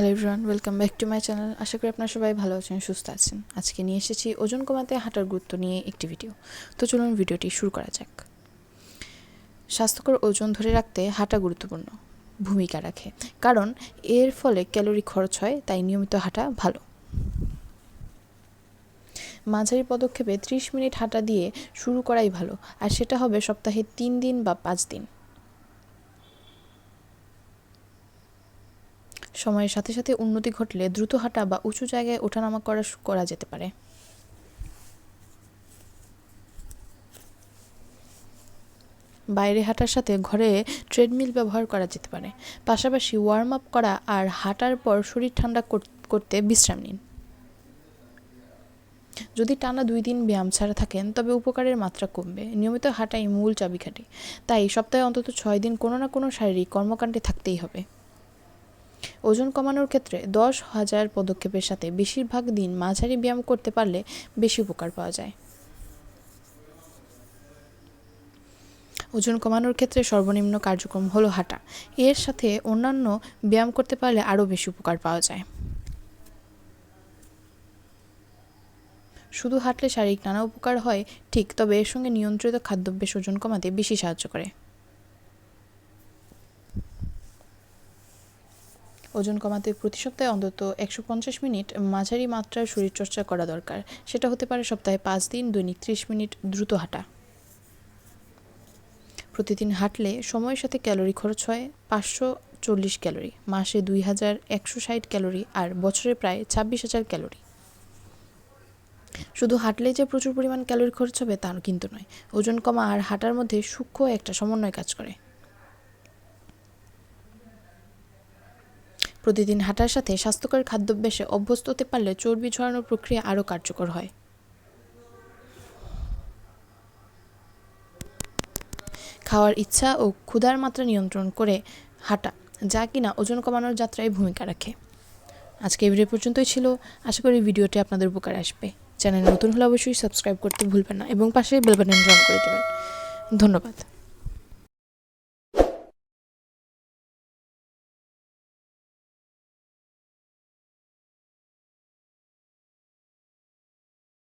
Hello everyone welcome back to my channel আশা করি আপনারা সবাই ভালো আছেন, সুস্থ আছেন। আজকে নিয়ে এসেছি ওজন কমাতে হাঁটার গুরুত্ব নিয়ে একটি ভিডিও তো চলুন ভিডিওটি শুরু করা যাক। স্বাস্থ্যকর ওজন ধরে রাখতে হাঁটা গুরুত্বপূর্ণ, ভূমিকা রাখে। কারণ এর ফলে ক্যালোরি খরচ হয়, তাই নিয়মিত হাঁটা ভালো। মাঝারি পদক্ষেপে ত্রিশ মিনিট হাঁটা দিয়ে শুরু করাই ভালো, আর সেটা হবে সপ্তাহে তিন দিন বা পাঁচ দিন। সময়ের সাথে সাথে উন্নতি ঘটলে দ্রুত হাঁটা বা উঁচু জায়গায় ওঠানামা করা করা যেতে পারে। বাইরে হাঁটার সাথে ঘরে ট্রেডমিল ব্যবহার করা যেতে পারে। পাশাপাশি ওয়ার্ম আপ করা আর হাঁটার পর শরীর ঠান্ডা করতে বিশ্রাম নিন। যদি টানা দুই দিন ব্যায়াম ছাড়া থাকেন, তবে উপকারের মাত্রা কমবে। নিয়মিত হাঁটাই মূল চাবিকাঠি। তাই সপ্তাহে অন্তত ছয় দিন কোনো না কোনো শারীরিক কর্মকাণ্ডে থাকতেই হবে। ওজন কমানোর ক্ষেত্রে দশ হাজার পদক্ষেপের সাথে বেশিরভাগ দিন মাঝারি ব্যায়াম করতে পারলে বেশি উপকার পাওয়া যায়। ওজন কমানোর ক্ষেত্রে সর্বনিম্ন কার্যক্রম হলো হাঁটা। এর সাথে অন্যান্য ব্যায়াম করতে পারলে আরও বেশি উপকার পাওয়া যায়। শুধু হাঁটলে শারীরিক নানা উপকার হয়, ঠিক, তবে এর সঙ্গে নিয়ন্ত্রিত খাদ্যাভ্যাস ওজন কমাতে বেশি সাহায্য করে। ওজন কমাতে প্রতি সপ্তাহে অন্তত একশো পঞ্চাশ মিনিট মাঝারি মাত্রার শরীরচর্চা করা দরকার। সেটা হতে পারে সপ্তাহে পাঁচ দিন, দৈনিক ত্রিশ মিনিট দ্রুত হাঁটা। প্রতিদিন হাঁটলে সময়ের সাথে ক্যালোরি খরচ হয় পাঁচশো চল্লিশ ক্যালোরি, মাসে দুই হাজার একশো ষাট ক্যালোরি আর বছরে প্রায় ছাব্বিশ হাজার ক্যালোরি। শুধু হাঁটলেই যে প্রচুর পরিমাণ ক্যালোরি খরচ হবে তা কিন্তু নয়। ওজন কমা আর হাঁটার মধ্যে সূক্ষ্ম একটা সমন্বয় কাজ করে। প্রতিদিন হাঁটার সাথে স্বাস্থ্যকর খাদ্যাভ্যাসে অভ্যস্ত হতে পারলে চর্বি ঝরানোর প্রক্রিয়া আরও কার্যকর হয়। খাওয়ার ইচ্ছা ও ক্ষুধার মাত্রা নিয়ন্ত্রণ করে হাঁটা, যা কিনা ওজন কমানোর যাত্রায় ভূমিকা রাখে। আজকে এই ভিডিও পর্যন্তই ছিল। আশা করি ভিডিওটি আপনাদের উপকারে আসবে। চ্যানেল নতুন হলে অবশ্যই সাবস্ক্রাইব করতে ভুলবেন না এবং পাশে বেল অন করে দেবেন। ধন্যবাদ।